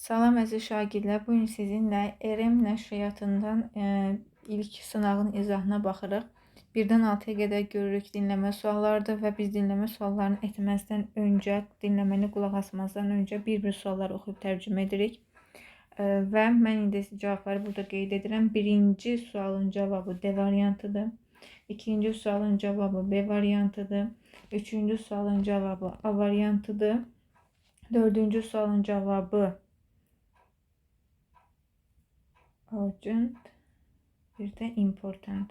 Salam əziz şagirdlər, bu gün sizinlə RM nəşriyyatından e, ilk sınağın izahına baxırıq. 1-dən 6-ya qədər görürük dinləmə suallarıdır və biz dinləmə suallarını etməzdən öncə, dinləməni qulaq asmazdan öncə bir-bir sualları oxuyub tərcümə edirik. E, və mən indi cavabları burada qeyd edirəm. Birinci sualın cavabı D variantıdır. İkinci sualın cavabı B variantıdır. Üçüncü sualın cavabı A variantıdır. Dördüncü sualın cavabı urgent bir de important.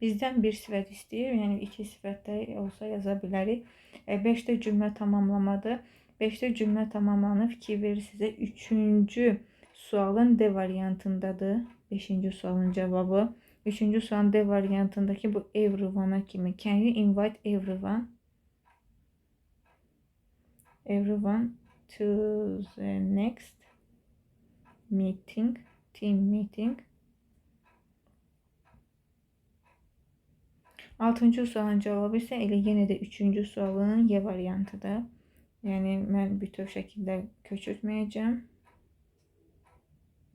Bizdən bir sifət istəyir, yəni iki sifətdə olsa yaza bilərik. 5-də cümlə tamamlamadır. 5-də cümlə tamamlanıb fikir verir sizə 3-cü sualın D variantındadır. 5-ci sualın cavabı. 3-cü sualın D variantındakı bu everyone kimi. Can you invite everyone? Everyone to the next meeting, team meeting. Altıncı sualın cevabı ise elə yenə də üçüncü sualın Y variantıdır. Yəni mən bütöv şəkildə köçürtməyəcəm.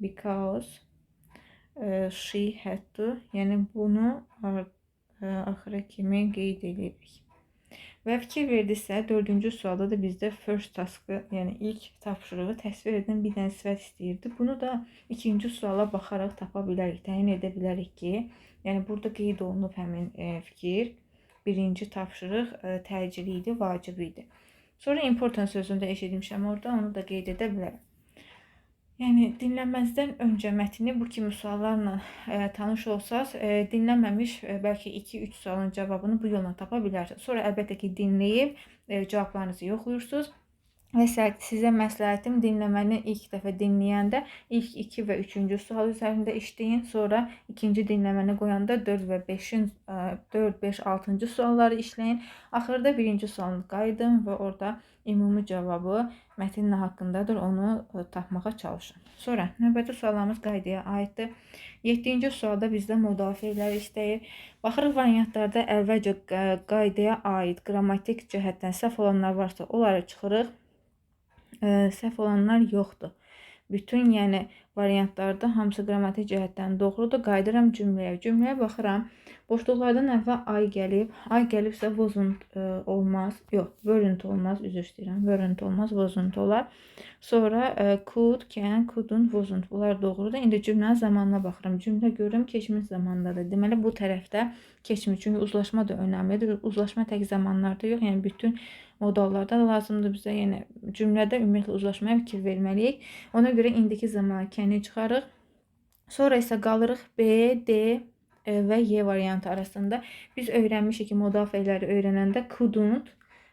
Because e, she had to, yəni bunu e, axıra kimi qeyd edirik. Və fikir verdisə, dördüncü sualda da bizdə first taskı, yəni ilk tapşırığı təsvir edən bir dənə sifət istəyirdi. Bunu da ikinci suala baxaraq tapa bilərik, təyin edə bilərik ki, yəni burada qeyd olunub həmin e, fikir. Birinci tapşırıq e, təcili idi, vacib idi. Sonra important sözünü də eşitmişəm orada, onu da qeyd edə bilərəm. Yəni dinləməzdən öncə mətni bu kimi suallarla e, tanış olsaz, e, dinləməmiş e, bəlkə 2-3 sualın cavabını bu yolla tapa bilərsiniz. Sonra əlbəttə ki, dinləyib e, cavablarınızı yoxlayırsınız. Və sizə məsləhətim dinləməni ilk dəfə dinləyəndə ilk 2 və 3-cü sual üzərində işləyin, sonra ikinci dinləməni qoyanda 4 və 5-in 4, 5, 6-cı sualları işləyin. Axırda birinci sualını qayıdın və orada ümumi cavabı mətn nə haqqındadır onu e, tapmağa çalışın. Sonra növbəti suallarımız qaydaya aiddir. 7-ci sualda bizdə modal feillər istəyir. Baxırıq variantlarda əvvəlcə qaydaya aid qrammatik cəhətdən səhv olanlar varsa, onları çıxırıq ə, səhv olanlar yoxdur. Bütün yəni variantlarda hamısı qrammatik cəhətdən doğrudur. Qayıdıram cümləyə. Cümləyə baxıram. Boşluqlardan əvvəl ay gəlib. Ay gəlibsə ə, e, olmaz. Yox, weren't olmaz. Üzr istəyirəm. Weren't olmaz, wasn't olar. Sonra e, could, can, couldn't, wasn't. Bunlar doğrudur. İndi cümlənin zamanına baxıram. Cümlə görürəm keçmiş zamandadır. Deməli bu tərəfdə keçmiş. Çünki uzlaşma da önəmlidir. Uzlaşma tək zamanlarda yox, yəni bütün modallarda da lazımdır bizə. Yəni cümlədə ümumiyyətlə uzlaşmaya fikir verməliyik. Ona görə indiki zaman kəni çıxarıq. Sonra isə qalırıq B, D, e, və Y variantı arasında biz öyrənmişik ki, modal fe'ləri öyrənəndə couldn't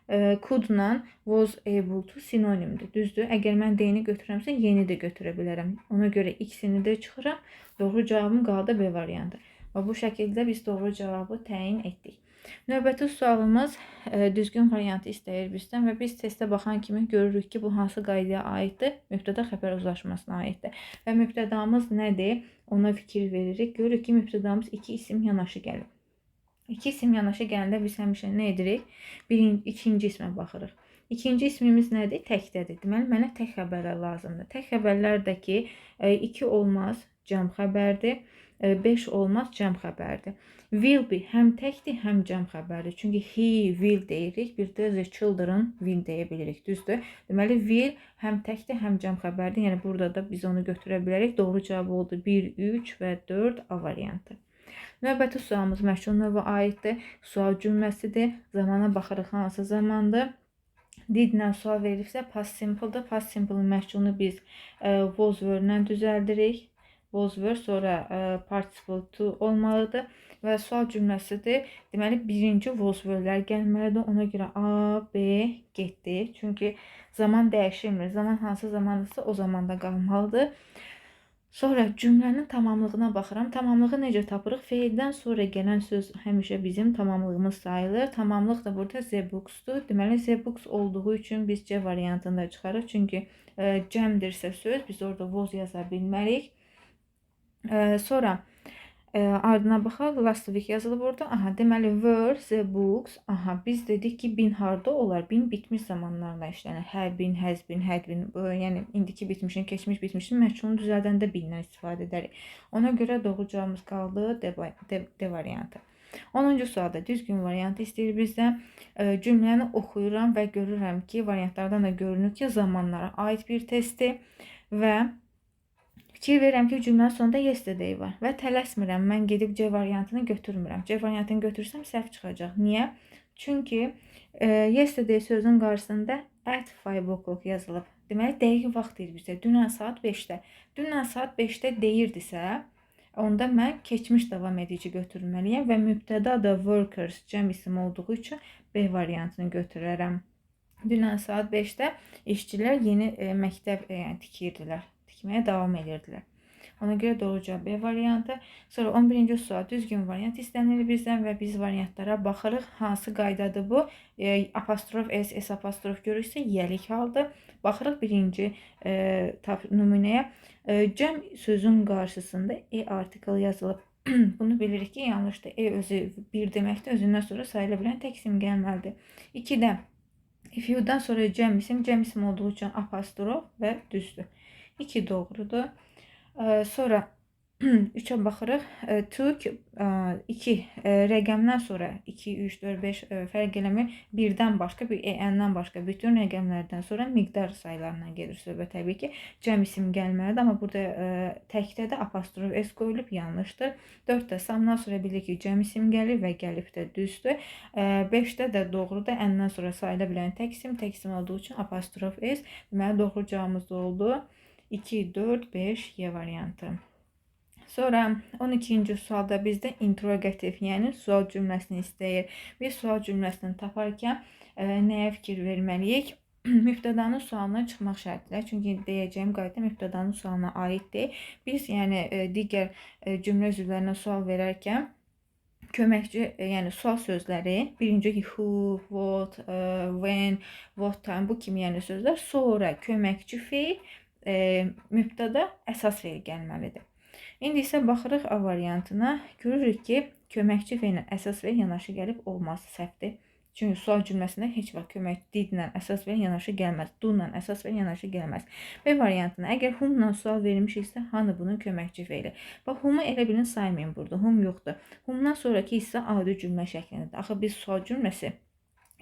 e, could-la was able to sinonimdir. Düzdür? Əgər mən D-ni götürəmsə, Y-ni də götürə bilərəm. Ona görə ikisini də çıxıram. Doğru cavabım qaldı B variantı. Və bu şəkildə biz doğru cavabı təyin etdik. Növbəti sualımız e, düzgün variantı istəyir bizdən və biz testə baxan kimi görürük ki, bu hansı qaydaya aiddir? Mübtəda xəbər uzlaşmasına aiddir. Və mübtədamız nədir? Ona fikir veririk. Görürük ki, mübtədamız iki isim yanaşı gəlir. İki isim yanaşı gələndə biz həmişə nə edirik? Birinci, ikinci ismə baxırıq. İkinci ismimiz nədir? Təkdədir. Deməli, mənə tək xəbərlər lazımdır. Tək xəbərlərdəki 2 e, olmaz, cəm xəbərdir. 5 olmaz cəm xəbərdir. Will be həm təkdir, həm cəm xəbərdir. Çünki he will deyirik, bir də the children will deyə bilirik. Düzdür? Deməli will həm təkdir, həm cəm xəbərdir. Yəni burada da biz onu götürə bilərik. Doğru cavab oldu 1, 3 və 4 A variantı. Növbəti sualımız məşhur növə aiddir. Sual cümləsidir. Zamana baxırıq hansı zamandır. Didlə sual verilibsə past simple-dır. Past simple-ın məşhurunu biz e, was were-lə düzəldirik was were sonra e, participle to olmalıdır və sual cümləsidir. Deməli birinci was were-lər gəlməlidir. Ona görə A, B getdi. Çünki zaman dəyişilmir. Zaman hansı zamandırsa o zamanda qalmalıdır. Sonra cümlənin tamamlığına baxıram. Tamamlığı necə tapırıq? Feildən sonra gələn söz həmişə bizim tamamlığımız sayılır. Tamamlıq da burada the books-dur. Deməli the books olduğu üçün biz C variantında çıxarıq. Çünki e, cəmdirsə söz biz orada was yaza bilmərik. Ee, sonra E, ardına baxaq. Last week yazılıb orada. Aha, deməli were the books. Aha, biz dedik ki, bin harda olar? Bin bitmiş zamanlarla işlənir. Have been, has been, had been. Yəni indiki bitmişin, keçmiş bitmişin məchulunu düzəldəndə bindən istifadə edərik. Ona görə doğru cavabımız qaldı D, D, D variantı. 10-cu sualda düzgün variantı istəyir bizdən. Cümləni oxuyuram və görürəm ki, variantlardan da görünür ki, zamanlara aid bir testdir və Fikir verirəm ki, cümlənin sonunda yesterday var və tələsmirəm. Mən gedib C variantını götürmürəm. C variantını götürsəm səhv çıxacaq. Niyə? Çünki e, yesterday sözünün qarşısında at 5 o'clock yazılıb. Deməli dəqiq vaxt deyir bizə. Dünən saat 5-də. Dünən saat 5-də deyirdisə, onda mən keçmiş davam edici götürməliyəm və mübtəda da workers cəm isim olduğu üçün B variantını götürərəm. Dünən saat 5-də işçilər yeni e, məktəb e, tikirdilər tikmeye devam edirdilər. Ona göre doğru cevap B variantı. Sonra 11-ci sual düzgün variant istənilir bizdən və biz variantlara baxırıq. Hansı qaydadır bu? E, apostrof S, S apostrof görürsə yelik haldır. Baxırıq birinci e, tap, nümunəyə. E, cəm sözün qarşısında E artikel yazılıb. Bunu bilirik ki, yanlışdır. E özü bir deməkdir. Özündən sonra sayıla bilən tək isim gəlməlidir. 2-də if you-dan sonra cəm isim, cəm isim olduğu üçün apostrof və düzdür. 2 doğrudur. Sonra 3'e baxırıq. Took 2 rəqəmdən sonra 2, 3, 4, 5 fərq eləmir. Birdən başqa bir en-dən başqa bütün rəqəmlərdən sonra miqdar saylarından gedir söhbət təbii ki. Cəm isim gəlməlidir, amma burada təkdə də apostrof s qoyulub yanlışdır. 4-də samdan sonra bilir ki, cəm isim gəlir və gəlib də düzdür. 5-də də doğrudur. N-dən sonra sayıla bilən tək isim, tək isim olduğu üçün apostrof s. Deməli doğru cavabımız oldu. 2, 4, 5 Y variantı. Sonra 12-ci sualda bizdə interrogativ, yəni sual cümləsini istəyir. Biz sual cümləsini taparkən e, nəyə fikir verməliyik? mübtədanın sualına çıxmaq şərtilə. Çünki deyəcəyim qayda mübtədanın sualına aiddir. Biz yəni e, digər e, cümlə üzvlərinə sual verərkən köməkçi, e, yəni sual sözləri, birinci who, what, e, when, what time bu kimi yəni sözlər, sonra köməkçi feil e, mübtəda əsas feil gəlməlidir. İndi isə baxırıq A variantına. Görürük ki, köməkçi feillə əsas feil yanaşı gəlib olmaz səhvdir. Çünki sual cümləsində heç vaxt kömək didlə əsas feil yanaşı gəlməz. Do-la əsas feil yanaşı gəlməz. B variantına əgər whom-la sual verilmişiksə, hanı bunun köməkçi feili? Bax, whom-u elə bilin saymayın burada. Whom yoxdur. Whom-dan sonraki isə adi cümlə şəklindədir. Axı biz sual cümləsi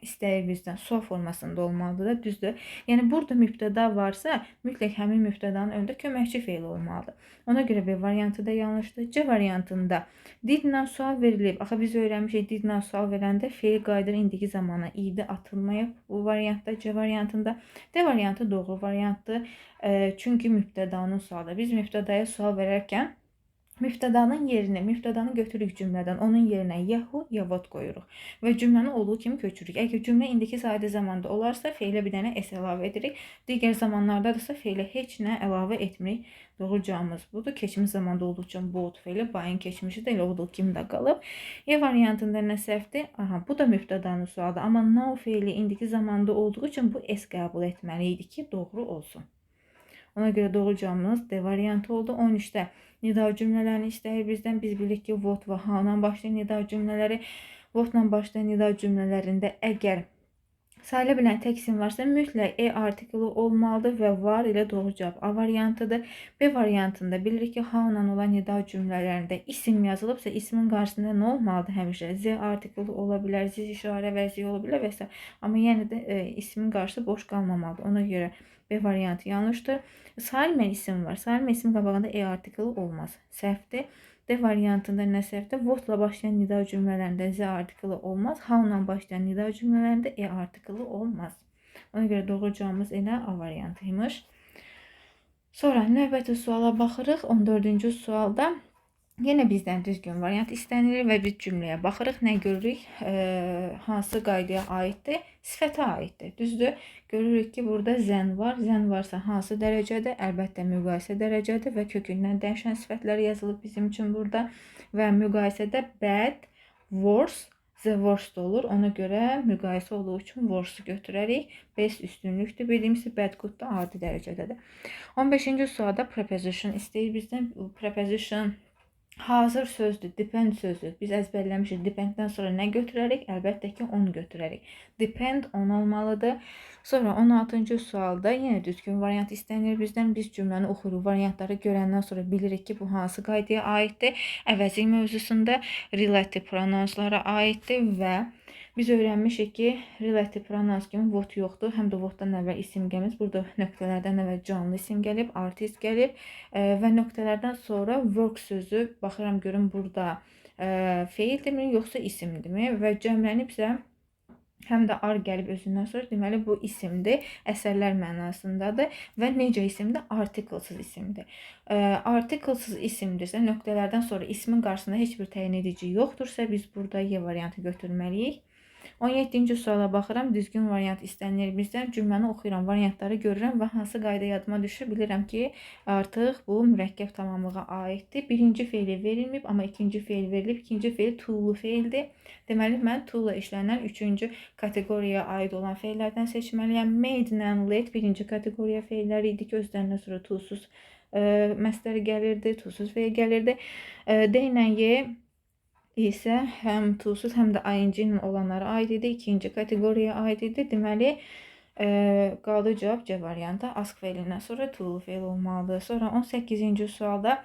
istəyir bizdən sual formasında olmalıdır da, düzdür? Yəni burada mübtəda varsa, mütləq həmin mübtədanın önündə köməkçi feil olmalıdır. Ona görə B variantı da yanlışdır. C variantında didlə sual verilib. Axı biz öyrənmişik didlə sual verəndə feil qayıdır indiki zamana. İdi atılmayıb bu variantda, C variantında. D variantı doğru variantdır. E, çünki mübtədanın sualı. Biz mübtədaya sual verərkən Müftedanın yerine, müftedanı götürürük cümleden, onun yerine yahu, yavot koyuruq və cümləni olduğu kimi köçürürük. Əgər cümlə indiki sadə zamanda olarsa, feylə bir dənə s əlavə edirik. Digər zamanlardadırsa feylə heç nə əlavə etmirik. Doğru cavabımız budur. Keçmiş zamanda olduğu üçün both feyli, bayın keçmişi də elə olduğu kimi də qalıb. E variantında nə səhvdir? Aha, bu da müftedanın sualıdır. Amma now feyli indiki zamanda olduğu üçün bu s qəbul etməli ki, doğru olsun. Ona göre doğru cevabımız D variantı oldu. 13'te nida cümlelerini istəyir bizdən. Biz bilirik ki, what və how-la başlayan nida cümlələri, what-la başlayan nida cümlələrində əgər sayıla bilən tək varsa mütləq e artiklı olmalıdır və var ilə doğru cavab A variantıdır. B variantında bilirik ki, how-la olan nida cümlələrində isim yazılıbsa ismin qarşısında nə olmalıdır həmişə? Z artiklı ola bilər, z işarə vəzi ola bilər və s. Amma yenə də e, ismin qarşısı boş qalmamalıdır. Ona görə B variantı yanlışdır. Salmen isim var. Salmen isim qabağında e artiklı olmaz. Səhvdir. D variantında nə səhvdir? Votla başlayan nida cümlələrində z artiklı olmaz. How-la başlayan nida cümlələrində e artiklı olmaz. Ona görə doğru cavabımız elə A variantıymış. Sonra növbəti suala baxırıq. 14-cü sualda Yenə bizdən düzgün variant istənilir və biz cümləyə baxırıq. Nə görürük? E, hansı qaydaya aiddir? Sifətə aiddir. Düzdür? Görürük ki, burada zən var. Zən varsa hansı dərəcədə? Əlbəttə müqayisə dərəcədir və kökündən dəyişən sifətlər yazılıb bizim üçün burada və müqayisədə bad, worse, the worst olur. Ona görə müqayisə olduğu üçün worse götürərik. Best üstünlükdür. Bildiyimiz bad good da adi dərəcədədir. 15-ci sualda preposition istəyir bizdən. Preposition hazır sözdür, depend sözü. Biz əzbərləmişik. Dependdən sonra nə götürərik? Əlbəttə ki, on götürərik. Depend on olmalıdır. Sonra 16-cı sualda yenə düzgün variant istənir bizdən. Biz cümləni oxuyuruq. Variantları görəndən sonra bilirik ki, bu hansı qaydaya aiddir. Əvəzi mövzusunda relative pronounslara aiddir və biz öyrənmişik ki, relative pronouns kimi what yoxdur. Həm də whatdan əvvəl isim gəlmir. Burada nöqtələrdən əvvəl canlı isim gəlib, artist gəlib e, və nöqtələrdən sonra work sözü baxıram görüm burada e, feildirmi yoxsa isimdirmi və cəmlənibsə həm də ar gəlib özündən sonra deməli bu isimdir, əsərlər mənasındadır və necə isimdir? Artiklsız isimdir. E, artiklsız isimdirsə, nöqtələrdən sonra ismin qarşısında heç bir təyin edici yoxdursa, biz burada Y variantı götürməliyik. 17-ci suala baxıram, düzgün variant istənilir bizdən. Cümləni oxuyuram, variantları görürəm və hansı qayda yadıma düşür, bilirəm ki, artıq bu mürəkkəb tamamlığa aiddir. Birinci feili verilməyib, amma ikinci feil verilib. İkinci feil to-lu feildir. Deməli, mən to-la işlənən üçüncü kateqoriyaya aid olan feillərdən seçməliyəm. Made and let birinci kateqoriya feilləri idi ki, özlərindən sonra to-suz e, məstəri gəlirdi, to-suz feil gəlirdi. E, D ilə Y isə həm tulsuz, həm də ing ilə olanlara aid idi. İkinci kateqoriyaya aid idi. Deməli, e, qaldı cavab C variantı. Ask feilindən sonra to feil olmalıdır. Sonra 18-ci sualda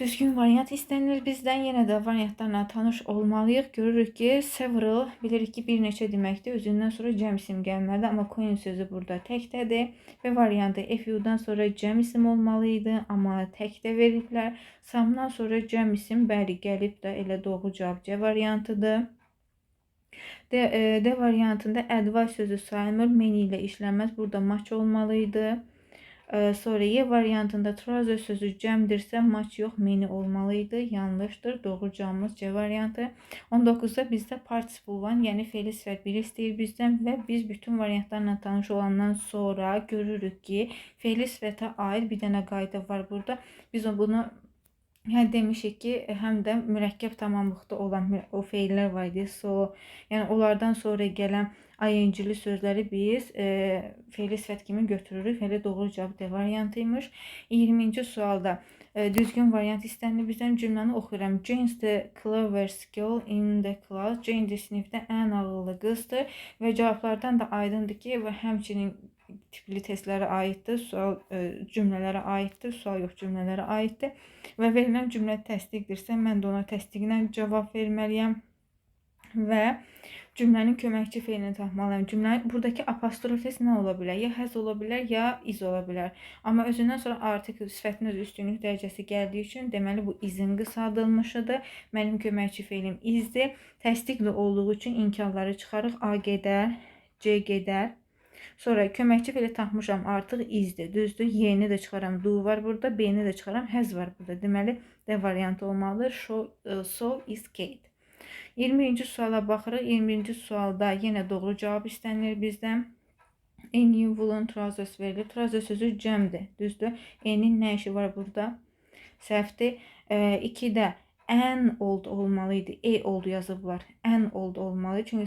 Düzgün variant istənilir bizdən. Yenə də variantlarla tanış olmalıyıq. Görürük ki, several bilirik ki, bir neçə deməkdir. Özündən sonra cəm isim gəlməlidir, amma coin sözü burada təkdədir və variantı FU-dan sonra cəm isim olmalı idi, amma təkdə veriblər. Samdan sonra cəm isim bəli gəlib də elə doğru cavab C variantıdır. D, e, D variantında advice sözü sayılmır, meni ilə işlənməz. Burada match olmalı idi. Ee, sonra Y variantında trouser sözü cəmdirsə maç yox meni olmalıydı. Yanlışdır. Doğru cavabımız C variantı. 19-da bizdə participle var. Yəni fe'li sifət biri istəyir bizdən və biz bütün variantlarla tanış olandan sonra görürük ki, fe'li sifətə aid bir dənə qayda var burada. Biz bunu Yəni demişik ki, həm də mürəkkəb tamamlıqda olan o feillər var idi. So, yəni onlardan sonra gələn ing-li sözləri biz e, feili sifət kimi götürürük. Elə doğru cavab D variantıymış. 20-ci sualda e, düzgün variant istənilir bizdən cümləni oxuyuram. Jane's the cleverest girl in the class. Jane də sinifdə ən ağıllı qızdır və cavablardan da aydındır ki, və həmçinin tipli testlərə aiddir, sual ə, e, cümlələrə aiddir, sual yox cümlələrə aiddir və verilən cümlə təsdiqdirsə, mən də ona təsdiqlə cavab verməliyəm və cümlənin köməkçi feilini tapmalıyam. Cümlənin buradakı apostrof s nə ola bilər? Ya həz ola bilər, ya iz ola bilər. Amma özündən sonra artikl sifətin öz üstünlük dərəcəsi gəldiyi üçün deməli bu izin qısaldılmışıdır. Mənim köməkçi feilim izdir. Təsdiqli olduğu üçün inkarları çıxarıq. A gedər, C gedər, Sonra köməkçi fili tapmışam artıq izdir. Düzdür? Y-ni də çıxaram. Do var burada. B-ni də çıxaram. Has var burada. Deməli D variantı olmalıdır. So, e, so is Kate. 20-ci suala baxırıq. 20-ci sualda yenə doğru cavab istənilir bizdən. New woolen trousers verilir. Trouser sözü cəmdir. Düzdür? E-nin nə işi var burada? Səhvdir. 2-də e, ən old olmalı idi. E oldu yazıblar. Ən old olmalı. Çünki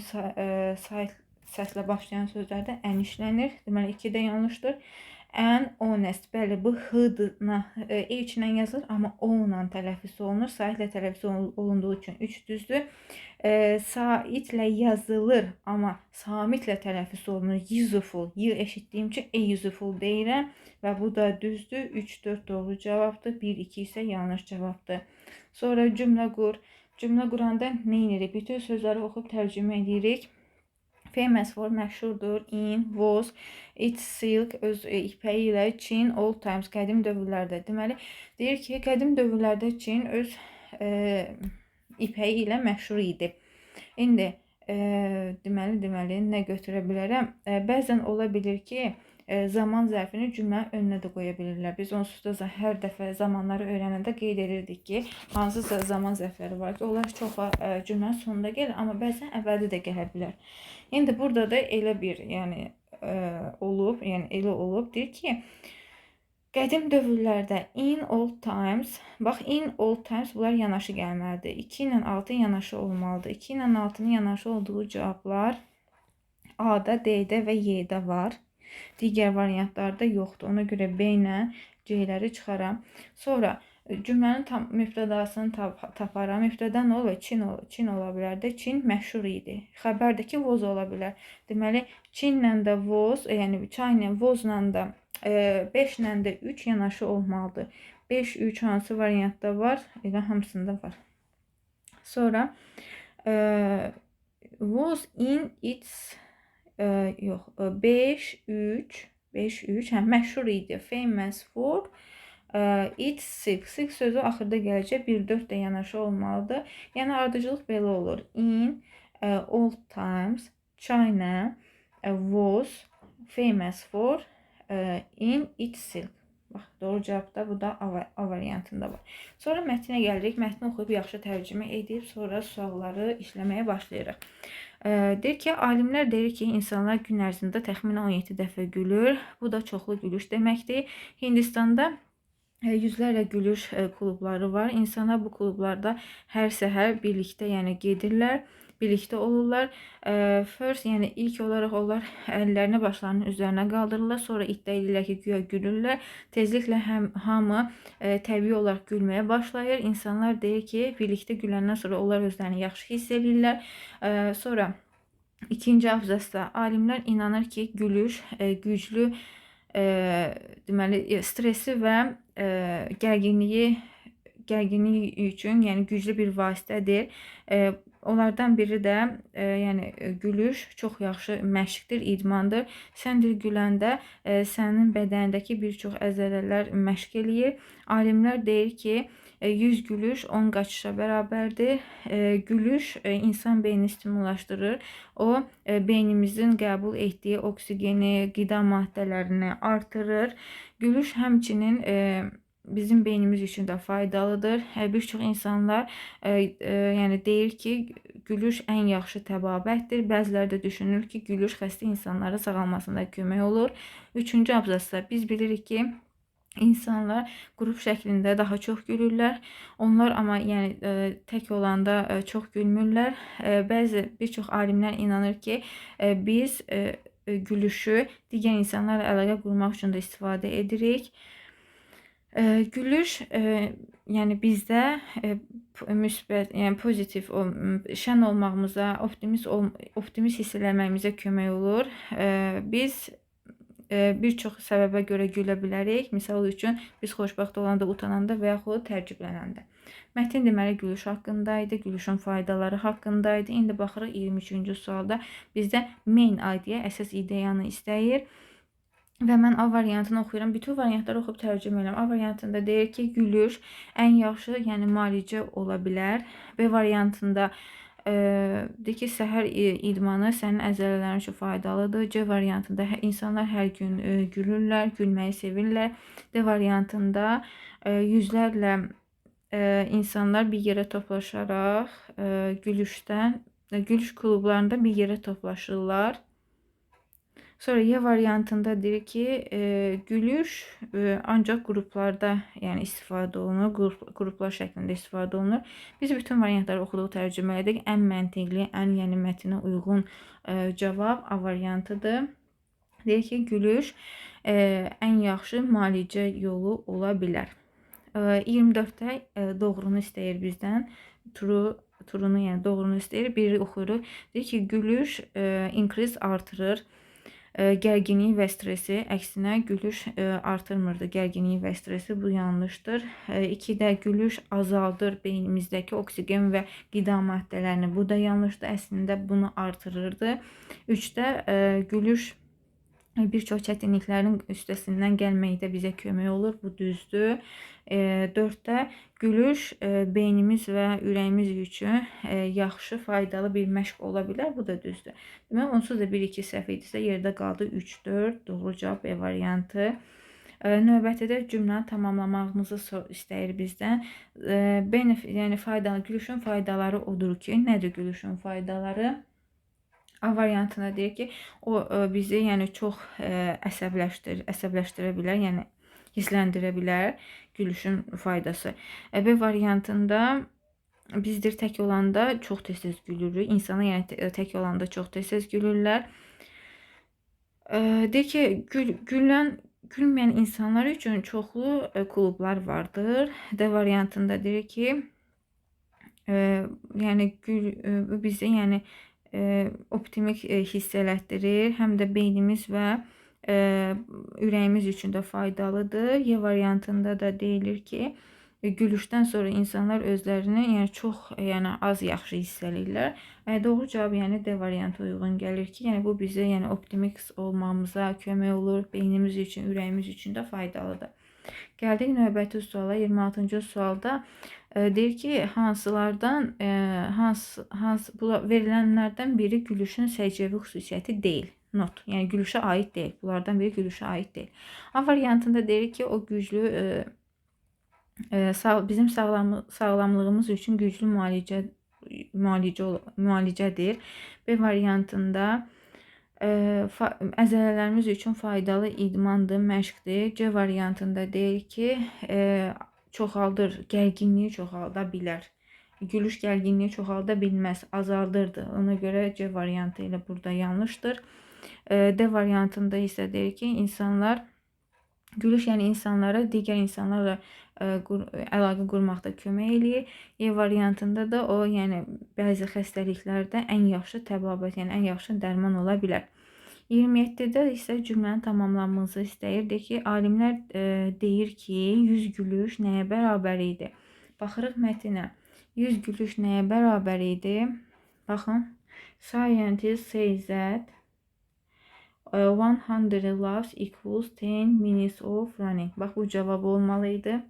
sayt səslə başlayan sözlərdə ən işlənir. Deməli 2-də yanlışdır. Ən honest. Bəli, bu h-na e, ilə yazılır, amma o ilə tələffüz olunur. Saitlə tələffüz olunduğu üçün 3 düzdür. E, saitlə yazılır, amma samitlə tələffüz olunur. Useful. Y eşitdiyim üçün e useful deyirəm və bu da düzdür. 3 4 doğru cavabdır. 1 2 isə yanlış cavabdır. Sonra cümlə qur. Cümlə quranda nə edirik? Bütün sözləri oxuyub tərcümə edirik famous for məşhurdur. In, was, its silk öz e, ipəyi ilə Çin old times qədim dövrlərdə. Deməli, deyir ki, qədim dövrlərdə Çin öz e, ipəyi ilə məşhur idi. İndi e, deməli, deməli nə götürə bilərəm? E, bəzən ola bilər ki, zaman zərfini cümlənin önünə də qoya bilirlər. Biz onsuz da hər dəfə zamanları öyrənəndə qeyd edirdik ki, hansısa zaman zərfləri var ki, onlar çox e, cümlənin sonunda gəlir, amma bəzən əvvəldə də gələ bilər. İndi burada da elə bir, yəni ə, olub, yəni elə olub deyir ki, qədim dövrlərdə in old times, bax in old times bunlar yanaşı gəlməlidir. 2 ilə 6 yanaşı olmalıdır. 2 ilə 6-nın yanaşı olduğu cavablar A-da, D-də və Y-də var. Digər variantlarda yoxdur. Ona görə B ilə C-ləri çıxaram. Sonra cümlənin tam mübtədasını tap taparam. Mübtəda nə olur? Çin, ol Çin ola bilər də. Çin məşhur idi. Xəbərdəki voz ola bilər. Deməli, Çinlə də voz, e, yəni çayla, vozla da 5 ilə də 3 yanaşı olmalıdır. 5 3 hansı variantda var? Elə hamısında var. Sonra e, was in its e, yox 5 3 5 3 hə məşhur idi. Famous for e, its silk. Silk sözü axırda gələcək. 1 4 də yanaşı olmalıdır. Yəni ardıcılıq belə olur. In old times China was famous for in its silk. Bax, doğru cavabda bu da A, A variantında var. Sonra mətnə gəlirik. Mətni oxuyub yaxşı tərcümə edib sonra sualları işləməyə başlayırıq. E, deyir ki, alimlər deyir ki, insanlar gün ərzində təxminən 17 dəfə gülür. Bu da çoxlu gülüş deməkdir. Hindistanda e, yüzlərlə gülüş e, klubları var. İnsanlar bu klublarda hər səhər birlikdə, yəni gedirlər birlikte olurlar. First yani ilk olarak onlar ellerini başlarının üzerine kaldırırlar. Sonra iddia edirlər ki, güya gülürlər. Tezliklə həm hamı e, təbii olaraq gülməyə başlayır. İnsanlar deyir ki, birlikte güləndən sonra onlar özlərini yaxşı hiss edirlər. E, sonra ikinci abzasda alimlər inanır ki, gülüş e, güclü e, deməli stressi və e, gərginliyi gərginlik üçün, yəni güclü bir vasitədir. E, Onlardan biri də e, yəni e, gülüş çox yaxşı məşqdir, idmandır. Sən dil güləndə e, sənin bədənindəki bir çox əzələlər məşq eləyir. Alimlər deyir ki, e, 100 gülüş 10 qaçışa bərabərdir. E, gülüş e, insan beynini stimullaşdırır. O e, beynimizin qəbul etdiyi oksigeni, qida maddələrini artırır. Gülüş həmçinin e, bizim beynimiz için de faydalıdır. Birçok insanlar e, e, yəni deyir ki, gülüş ən yaxşı təbabətdir. Bəziləri də düşünür ki, gülüş xəstə insanların sağalmasında kömək olur. Üçüncü abzasda biz bilirik ki, insanlar qrup şəklində daha çox gülürlər. Onlar amma yəni e, tək olanda e, çox gülmürlər. E, bəzi bir çox inanır ki, e, biz e, gülüşü digər insanlarla əlaqə qurmaq üçün də istifadə edirik. E, gülüş e, yani bizde e, müsbət, yəni pozitiv, ol, şən olmağımıza, optimist ol, optimist hiss kömək olur. E, biz e, bir çox səbəbə görə gülə bilərik. Misal üçün biz xoşbəxt olanda, utananda və yaxud təəccüblənəndə. Mətin deməli gülüş haqqında idi, gülüşün faydaları haqqında idi. İndi baxırıq 23-cü sualda bizdə main idea, əsas ideyanı istəyir. Və mən A variantını oxuyuram. Bütün variantları oxuyub tərcümə edirəm. A variantında deyir ki, gülüş ən yaxşı, yəni müalicə ola bilər. B variantında e, deyir ki, səhər idmanı sənin əzələlərin üçün faydalıdır. C variantında insanlar hər gün e, gülürlər, gülməyi sevirlər. D variantında e, yüzlərlə e, insanlar bir yerə toplaşaraq e, gülüşdən, e, gülüş klublarında bir yerə toplaşırlar. Sonra Y variantında deyir ki, e, gülüş e, ancaq qruplarda, yəni istifadə olunur, qrup, qruplar şəklində istifadə olunur. Biz bütün variantları oxuduq, tərcümə etdik. Ən məntiqli, ən yəni mətnə uyğun e, cavab A variantıdır. Deyir ki, gülüş e, ən yaxşı müalicə yolu ola bilər. E, 24-də e, doğrunu istəyir bizdən. True turunu, yəni doğrunu istəyir. Biri oxuyuruq. Deyir ki, gülüş e, increase artırır gərginliyi və stresi əksinə gülüş artırmırdı. Gərginliyi və stresi bu yanlışdır. 2-də gülüş azaldır beynimizdəki oksigen və qida maddələrini. Bu da yanlışdır. Əslində bunu artırırdı. 3-də gülüş bir çox çətinliklərin üstəsindən gəlməkdə bizə kömək olur. Bu düzdür. E, 4-də gülüş e, beynimiz və ürəyimiz üçün e, yaxşı, faydalı bir məşq ola bilər. Bu da düzdür. Demək, onsuz da 1-2 səhv idisə yerdə qaldı 3-4. Doğru cavab E variantı. E, növbətidə cümləni tamamlamağımızı istəyir bizdən. E, benefit, yəni faydalı gülüşün faydaları odur ki, nədir gülüşün faydaları? A variantında deyir ki, o e, bizi yəni çox e, əsəbləşdir, əsəbləşdirə bilər, yəni hissləndirə bilər gülüşün faydası. E, B variantında bizdir tək olanda çox tez-tez gülürük. İnsana yəni tək olanda çox tez-tez gülürlər. Deyir ki, gül, gülən gülməyən insanlar üçün çoxlu klublar vardır. D variantında deyir ki, yəni gül bizdə yəni optimik e, hiss elətdirir, həm də beynimiz və e, ürəyimiz üçün də faydalıdır. Y variantında da deyilir ki, e, gülüşdən sonra insanlar özlərini yəni çox yəni az yaxşı hiss eləyirlər. E, doğru cavab yəni D variantı uyğun gəlir ki, yəni bu bizə yəni optimik olmamıza kömək olur, beynimiz üçün, ürəyimiz üçün də faydalıdır. Gəldik növbəti suala. 26-cı sualda e, deyir ki, hansılardan e, hans hans bu verilənlərdən biri gülüşün səciyyəvi xüsusiyyəti deyil. Not. Yəni gülüşə aid deyil. Bunlardan biri gülüşə aid deyil. A variantında deyir ki, o güclü e, e, sağ, bizim sağlam, sağlamlığımız üçün güclü müalicə müalicə müalicədir. B variantında e, əzələlərimiz üçün faydalı idmandır, məşqdir. C variantında deyir ki, e, çoxaldır, gərginliyi çoxalda bilər. Gülüş gərginliyi çoxalda bilməz, azaldırdı. Ona görə C variantı ilə burada yanlışdır. D variantında isə deyir ki, insanlar Gülüş yəni insanlara digər insanlarla əlaqə qurmaqda kömək eləyir. E variantında da o, yəni bəzi xəstəliklərdə ən yaxşı təbabət, yəni ən yaxşı dərman ola bilər. 27-də isə cümlənin tamamlanmasını istəyirdi ki, alimlər ə, deyir ki, 100 gülüş nəyə bərabər idi? Baxırıq mətnə. 100 gülüş nəyə bərabər idi? Baxın. Scientists say that 100 laps equals 10 minutes of running. Bak bu cevap olmalıydı.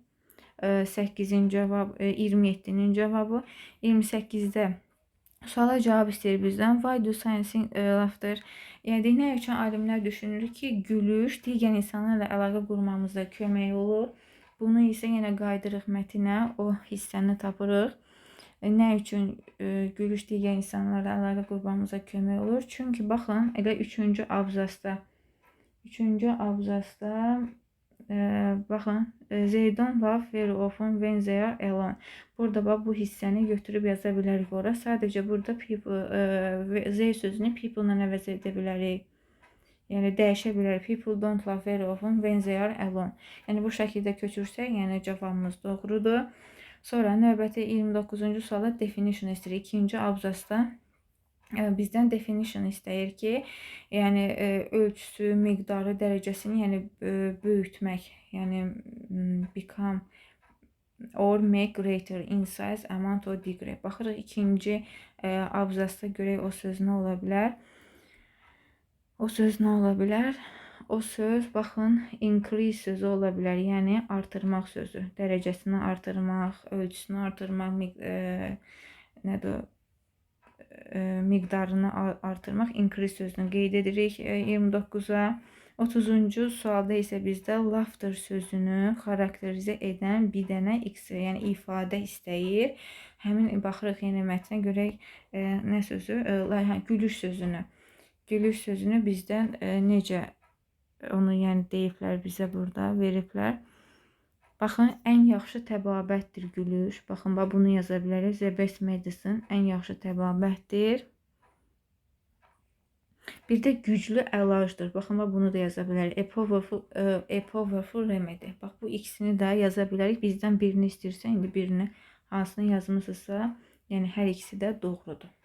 8'in cevabı, 27'nin cevabı. 28'də suala cavab istəyir bizdən. Why do science laughter? Yəni nə üçün alimlər düşünür ki, gülüş digər insanlarla əlaqə qurmamızda kömək olur. Bunu isə yenə qaydırıq mətnə, o hissəni tapırıq. E, nə üçün e, gülüş digər insanlarla əlaqə qurmamıza kömək olur? Çünki baxın, elə 3-cü abzasda 3-cü abzasda e, baxın, they don't love very often when they are alone. Burada bax bu hissəni götürüb yaza bilərik ora. Sadəcə burada people e, they sözünü people ilə əvəz edə bilərik. Yəni dəyişə bilərik. People don't love very often when they are alone. Yəni bu şəkildə köçürsək, yəni cavabımız doğrudur. Sonra növbəti 29-cu suala definition istəyir. İkinci abzasda bizdən definition istəyir ki, yəni ölçüsü, miqdarı, dərəcəsini, yəni böyütmək, yəni become or make greater in size, amount or degree. Baxırıq ikinci abzasda görək o söz nə ola bilər. O söz nə ola bilər? o söz baxın increase sözü ola bilər. Yəni artırmaq sözü. Dərəcəsini artırmaq, ölçüsünü artırmaq, e, nədir? E, miqdarını artırmaq increase sözünü qeyd edirik e, 29-a. 30-cu sualda isə bizdə laughter sözünü xarakterizə edən bir dənə x, yəni ifadə istəyir. Həmin baxırıq yenə mətnə görək e, nə sözü? E, gülüş sözünü. Gülüş sözünü bizdən e, necə onu yəni deyiblər bizə burada, veriblər. Baxın, ən yaxşı təbabətdir gülüş. Baxın, bax bunu yaza bilərik. The best medicine ən yaxşı təbabətdir. Bir də güclü əlacdır. Baxın, bax bunu da yaza bilərik. A powerful, uh, a powerful remedy. Bax bu ikisini də yaza bilərik. Bizdən birini istəyirsə, indi birini hansını yazmısınızsa, yəni hər ikisi də doğrudur.